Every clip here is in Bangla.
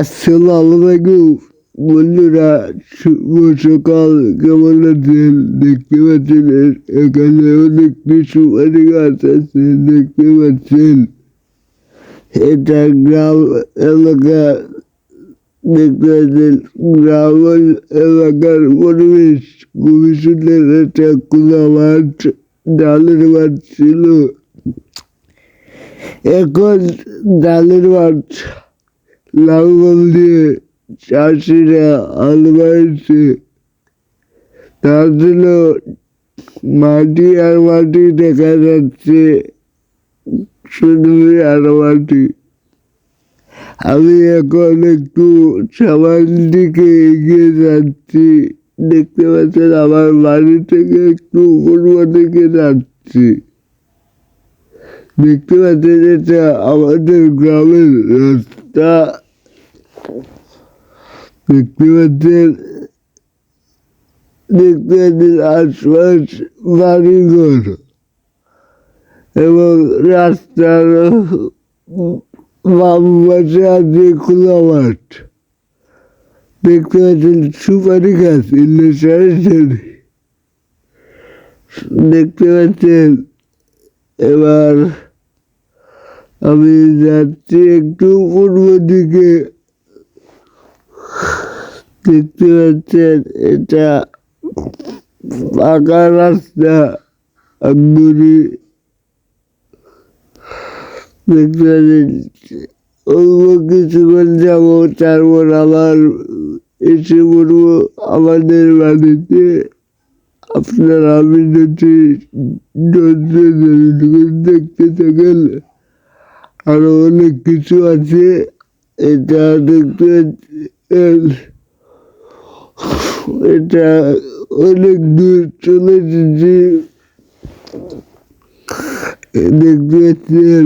আসসালামু বন্ধুরা শুভ সকাল কেমন আছেন দেখতে পাচ্ছেন এখানে অনেকটি সুপারি গাছ আছে দেখতে পাচ্ছেন এটা গ্রাম এলাকা দেখতে পাচ্ছেন গ্রাম এলাকার পরিবেশ খুবই সুন্দর একটা খোলা মাঠ ডালের মাঠ ছিল এখন ডালের মাঠ লাঙ্গল দিয়ে চাষিরা হাল বাড়ছে তার জন্য মাটি আর মাটি দেখা যাচ্ছে শুধু আর মাটি। আমি এখন একটু সবার দিকে এগিয়ে যাচ্ছি, দেখতে পাচ্ছেন আমার বাড়ি থেকে একটু পূর্ব দিকে যাচ্ছি। দেখতে পাচ্ছেন এটা আমাদের গ্রামের রাস্তা। দেখতে পাচ্ছেন দেখতে পাচ্ছেন আশপাশ বাড়িঘর এবং রাস্তার বাম পাশে আছে খোলা মাঠ দেখতে পাচ্ছেন সুপারি গাছ ইলেকট্রিক দেখতে পাচ্ছেন এবার আমি যাচ্ছি একটু পূর্ব দিকে। দেখতে পাচ্ছেন, এটা পাকা রাস্তা আঙ্গুরি দেখতে পাচ্ছেন, অল্প কিছুক্ষণ যাব তারপর আবার এসে পড়ব আমাদের বাড়িতে। আপনারা ধৈর্য ধরে দেখতে থাকেন আরও অনেক কিছু আছে। এটা দেখতে এটা অনেক দূর চলে এসেছি। দেখতে পাচ্ছেন,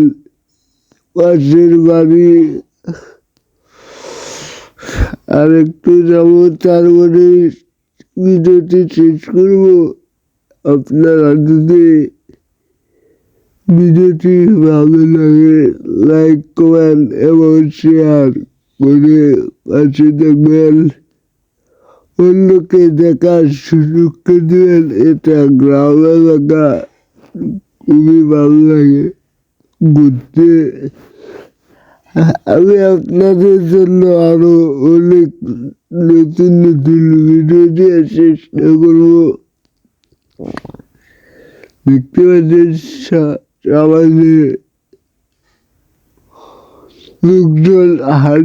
পাশের বাড়ি। আর একটু যাব, তারপরে ভিডিওটি শেষ করব। আপনারা যদি ভিডিওটি ভালো লাগে, লাইক, কমেন্ট এবং শেয়ার করে পাশে থাকবেন। অন্যকে দেখার সুযোগ দেবেন, এটা গ্রাম এলাকা, খুবই ভালো লাগে ঘুরতে। আমি আপনাদের জন্য আরও অনেক নতুন নতুন ভিডিও দিয়ে চেষ্টা করব। দেখতে পাচ্ছেন Ramazı Rüktül Ahad